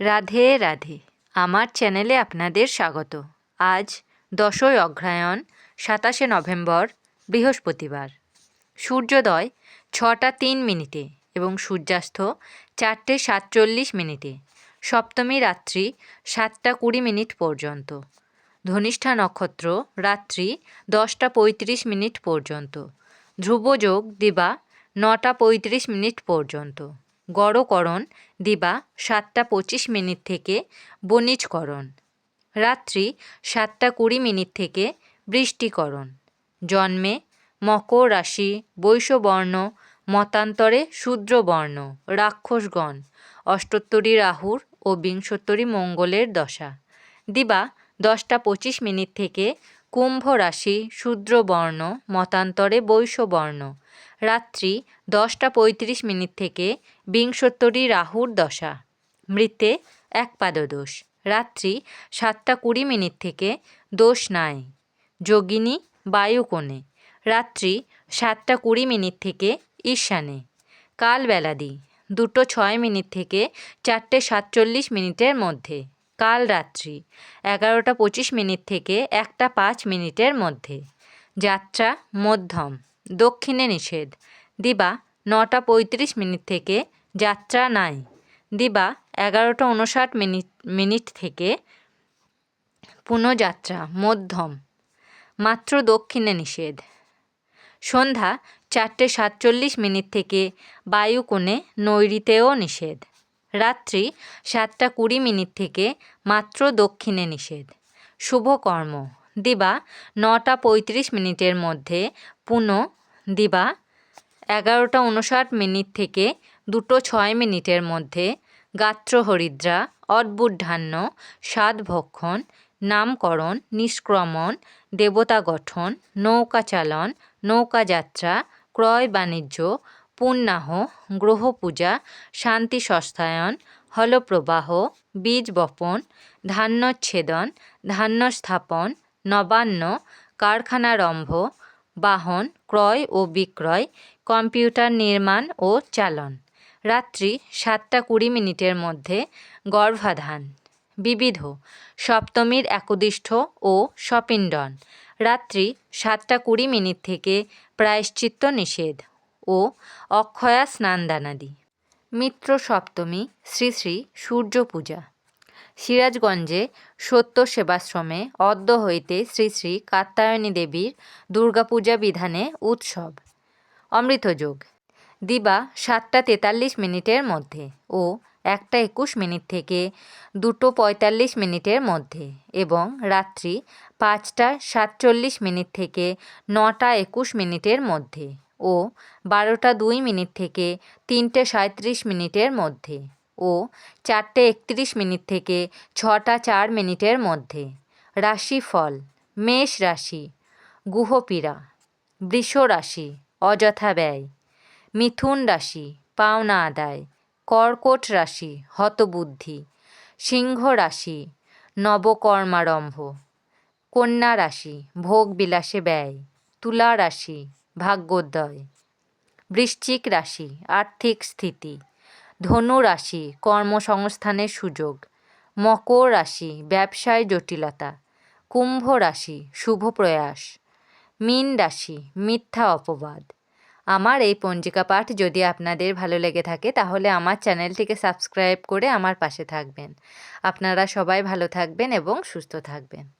রাধে রাধে। আমার চ্যানেলে আপনাদের স্বাগত। আজ দশই অগ্রহায়ণ, সাতাশে নভেম্বর, বৃহস্পতিবার। সূর্যোদয় ছটা তিন মিনিটে এবং সূর্যাস্ত চারটে সাতচল্লিশ মিনিটে। সপ্তমী রাত্রি সাতটা কুড়ি মিনিট পর্যন্ত। ধনিষ্ঠা নক্ষত্র রাত্রি দশটা পঁয়ত্রিশ মিনিট পর্যন্ত। ধ্রুবযোগ দিবা নটা পঁয়ত্রিশ মিনিট পর্যন্ত। গড়করণ, দিবা সাতটা পঁচিশ মিনিট থেকে বণিজকরণ। রাত্রি সাতটা কুড়ি মিনিট থেকে বৃষ্টিকরণ। জন্মে মকর রাশি বৈশ্যবর্ণ মতান্তরে শূদ্রবর্ণ, রাক্ষসগণ, অষ্টোত্তরী রাহুর ও বিংশোত্তরী মঙ্গলের দশা। দিবা দশটা পঁচিশ মিনিট থেকে কুম্ভ রাশি শূদ্রবর্ণ, মতান্তরে বৈশ্যবর্ণ রাত্রি দশটা পঁয়ত্রিশ মিনিট থেকে বিংশোত্তরী রাহুর দশা। মৃতে এক পাদদোষ। রাত্রি সাতটা কুড়ি মিনিট থেকে দোষ নাই। যোগিনী বায়ুকোণে। রাত্রি সাতটা কুড়ি মিনিট থেকে ঈশানে কালবেলাদি। দুটো ছয় মিনিট থেকে চারটে সাতচল্লিশ মিনিটের মধ্যে। কাল রাত্রি, এগারোটা পঁচিশ মিনিট থেকে একটা পাঁচ মিনিটের মধ্যে। যাত্রা, মধ্যম, দক্ষিণে নিষেধ। দিবা, নটা পঁয়ত্রিশ মিনিট থেকে যাত্রা নাই। দিবা, এগারোটা উনষাট মিনিট মিনিট থেকে পুনঃযাত্রা, মধ্যম। মাত্র দক্ষিণে নিষেধ। সন্ধ্যা, চারটে সাতচল্লিশ মিনিট থেকে বায়ুকোণে নৈরিতেও নিষেধ। রাত্রি সাতটা কুড়ি মিনিট থেকে মাত্র দক্ষিণে নিষেধ। শুভকর্ম দিবা নটা পঁয়ত্রিশ মিনিটের মধ্যে পুনঃ। দিবা এগারোটা উনষাট মিনিট থেকে দুটো ছয় মিনিটের মধ্যে গাত্র হরিদ্রা অদ্ভুতধান্য সাধভক্ষণ নামকরণ, নিষ্ক্রমণ, দেবতা গঠন, নৌকা চালন, নৌকা যাত্রা, ক্রয় বাণিজ্য পুণ্যাহ গ্রহ পূজা শান্তি সস্তায়ন, হলপ্রবাহ, বীজ বপন, ধান্যচ্ছেদন ধান্য স্থাপন নবান্ন, কারখানারম্ভ, বাহন, ক্রয় ও বিক্রয়, কম্পিউটার নির্মাণ ও চালন। রাত্রি সাতটা কুড়ি মিনিটের মধ্যে গর্ভাধান। বিবিধ, সপ্তমীর একদিষ্ঠ ও সপিণ্ডন। রাত্রি সাতটা কুড়ি মিনিট থেকে প্রায়শ্চিত্ত নিষেধ। ও অক্ষয়া স্নানদানাদি। মিত্র সপ্তমী শ্রী শ্রী সূর্য পূজা সিরাজগঞ্জে সত্য সেবাশ্রমে অদ্য হইতে শ্রী শ্রী কাত্যায়নী দেবীর দুর্গাপূজা বিধানে উৎসব। অমৃতযোগ। দিবা সাতটা তেতাল্লিশ মিনিটের মধ্যে ও একটা একুশ মিনিট থেকে দুটো পঁয়তাল্লিশ মিনিটের মধ্যে এবং রাত্রি পাঁচটা সাতচল্লিশ মিনিট থেকে নটা একুশ মিনিটের মধ্যে। ও বারোটা দুই মিনিট থেকে তিনটে সাঁত্রিশ মিনিটের মধ্যে ও চারটে একত্রিশ মিনিট থেকে ছটা চার মিনিটের মধ্যে। রাশিফল, মেষ রাশি, গুহপীড়া, বৃষ রাশি, অযথা ব্যয়, মিথুন রাশি, পাওনা আদায়, কর্কট রাশি, হতবুদ্ধি, সিংহ রাশি, নবকর্মারম্ভ, কন্যা রাশি ভোগ বিলাসে ব্যয়, তুলা রাশি ভাগ্যোদয়। বৃশ্চিক রাশি, আর্থিক স্থিতি। ধনু রাশি, কর্মসংস্থানের সুযোগ। মকর রাশি, ব্যবসায় জটিলতা। কুম্ভ রাশি, শুভ প্রয়াস। মীন রাশি, মিথ্যা অপবাদ। আমার এই পঞ্জিকা পাঠ যদি আপনাদের ভালো লেগে থাকে, তাহলে আমার চ্যানেলটিকে সাবস্ক্রাইব করে আমার পাশে থাকবেন। আপনারা সবাই ভালো থাকবেন এবং সুস্থ থাকবেন।